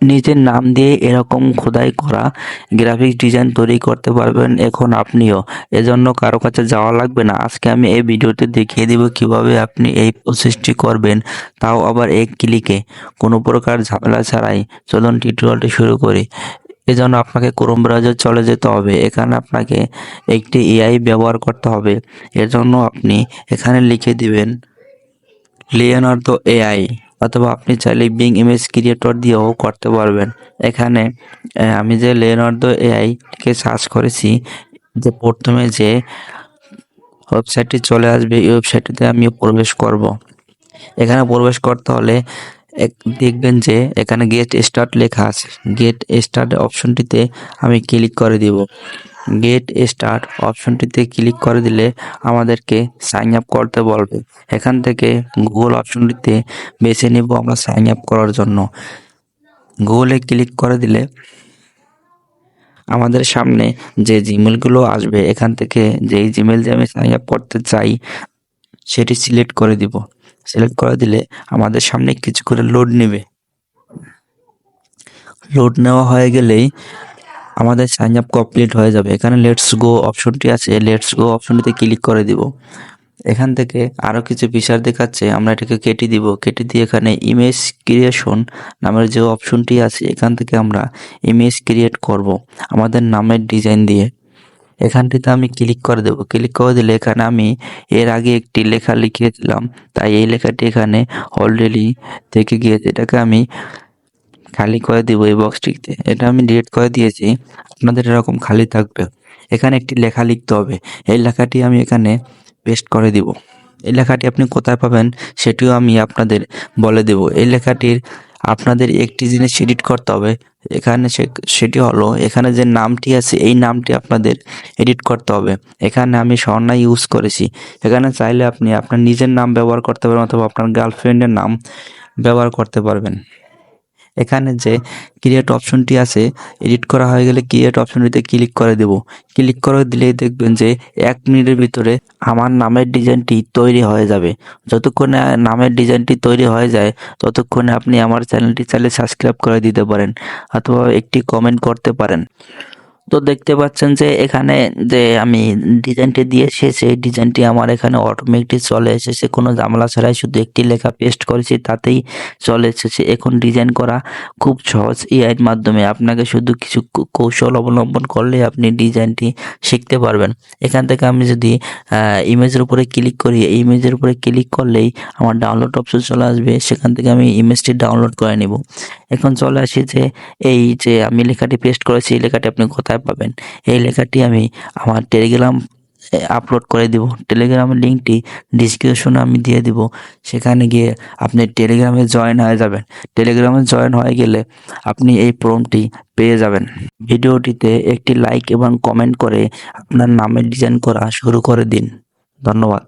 নিজের নাম দিয়ে এরকম খোদাই করা গ্রাফিক্স ডিজাইন তৈরি করতে পারবেন এখন আপনিও। এজন্য কারও কাছে যাওয়া লাগবে না। আজকে আমি এই ভিডিওতে দেখিয়ে দেব কীভাবে আপনি এই প্রসেসটি করবেন, তাও আবার এক ক্লিকে কোনো প্রকার ঝামেলা ছাড়াই। চলুন টিউটোরিয়ালটি শুরু করি। এজন্য আপনাকে ক্রোম ব্রাউজার চলে যেতে হবে। এখানে আপনাকে একটি এআই ব্যবহার করতে হবে। এর জন্য আপনি এখানে লিখে দিবেন লিওনার্দো এআই অথবা আপনি চাইলে বিং ইমেজ ক্রিয়েটর দিয়েও করতে পারবেন। এখানে আমি যে লিওনার্দো এআইকে সার্চ করেছি, যে প্রথমে যে ওয়েবসাইটটি চলে আসবে, এই ওয়েবসাইটটিতে আমি প্রবেশ করব। এখানে প্রবেশ করতে হলে দেখবেন যে এখানে গেট স্টার্ট লেখা আছে। গেট স্টার্ট অপশনটিতে আমি ক্লিক করে দিব। গেট স্টার্ট অপশনটিতে ক্লিক করে দিলে আমাদেরকে সাইন আপ করতে বলবে। এখান থেকে গুগল অপশনটিতে বেছে নিব আমরা সাইন আপ করার জন্য। গুগলে ক্লিক করে দিলে আমাদের সামনে যে জিমেলগুলো আসবে, এখান থেকে যেই জিমেল যে আমি সাইন আপ করতে চাই, সেটি সিলেক্ট করে দিব। সিলেক্ট করে দিলে আমাদের সামনে কিছু করে লোড নেবে। লোড নেওয়া হয়ে গেলেই আমাদের সাইন আপ কমপ্লিট হয়ে যাবে। এখানে লেটস গো অপশনটি আছে। লেটস গো অপশনটিতে ক্লিক করে দিব। এখান থেকে আরও কিছু ফিচার দেখাচ্ছে। আমরা এটাকে কেটে দিব। কেটে দিয়ে এখানে ইমেজ ক্রিয়েশন নামের যে অপশনটি আছে, এখান থেকে আমরা ইমেজ ক্রিয়েট করব আমাদের নামের ডিজাইন দিয়ে। এখানটিতে আমি ক্লিক করে দেবো। ক্লিক করে দিলে এখানে আমি এর আগে একটি লেখা লিখিয়েছিলাম তাই এই লেখাটি এখানে অলরেডি থেকে গিয়েছে। এটাকে আমি খালি করে দিব এই বক্সটিতে এটা আমি ডিলিট করে দিয়েছি। আপনাদের এরকম খালি থাকবে। এখানে একটি লেখা লিখতে হবে। এই লেখাটি আমি এখানে পেস্ট করে দিব। এই লেখাটি আপনি কোথায় পাবেন সেটিও আমি আপনাদের বলে দেব। এই লেখাটির আপনাদের একটি জিনিস এডিট করতে হবে। এখানে সেটি হলো, এখানে যে নামটি আছে, এই নামটি আপনাদের এডিট করতে হবে। এখানে আমি স্বর্ণা ইউজ করেছি। এখানে চাইলে আপনি আপনার নিজের নাম ব্যবহার করতে পারেন অথবা আপনার গার্লফ্রেন্ডের নাম ব্যবহার করতে পারবেন। এখানে যে ক্রিয়েট অপশনটি আছে এডিট করা হয়ে গেলে ক্রিয়েট অপশনটিতে ক্লিক করে দেব। ক্লিক করে দিলেই দেখবেন যে এক মিনিটের ভিতরে আমার নামের ডিজাইনটি তৈরি হয়ে যাবে। যতক্ষণে নামের ডিজাইনটি তৈরি হয়ে যায়, ততক্ষণে আপনি আমার চ্যানেলটি চাইলে সাবস্ক্রাইব করে দিতে পারেন, অথবা একটি কমেন্ট করতে পারেন। তো দেখতে পাচ্ছেন যে এখানে যে আমি ডিজাইনটি দিয়েছি, সেই ডিজাইনটি আমার এখানে অটোমেটিক চলে এসেছে। কোনো ঝামেলা ছাড়াই শুধু একটি লেখা পেস্ট করেছি, তাতেই চলে এসেছে। এখন ডিজাইন করা খুব সহজ এআইয়ের মাধ্যমে। আপনাকে শুধু কিছু কৌশল অবলম্বন করলে আপনি ডিজাইনটি শিখতে পারবেন। এখান থেকে আমি যদি ইমেজের উপরে ক্লিক করি ইমেজের উপরে ক্লিক করলেই আমার ডাউনলোড অপশন চলে আসবে। সেখান থেকে আমি ইমেজটি ডাউনলোড করে নেব। এখন চলে আসি যে, এই যে আমি লেখাটি পেস্ট করেছি, এই লেখাটি আপনি কোথায় পাবেন। এই লেখাটি আমি আমার টেলিগ্রাম আপলোড করে দিব। টেলিগ্রামের লিঙ্কটি ডিসক্রিপশনে আমি দিয়ে দিব। সেখানে গিয়ে আপনি টেলিগ্রামে জয়েন হয়ে যাবেন। টেলিগ্রামে জয়েন হয়ে গেলে আপনি এই ফর্মটি পেয়ে যাবেন। ভিডিওটিতে একটি লাইক এবং কমেন্ট করে আপনার নামের ডিজাইন করা শুরু করে দিন। ধন্যবাদ।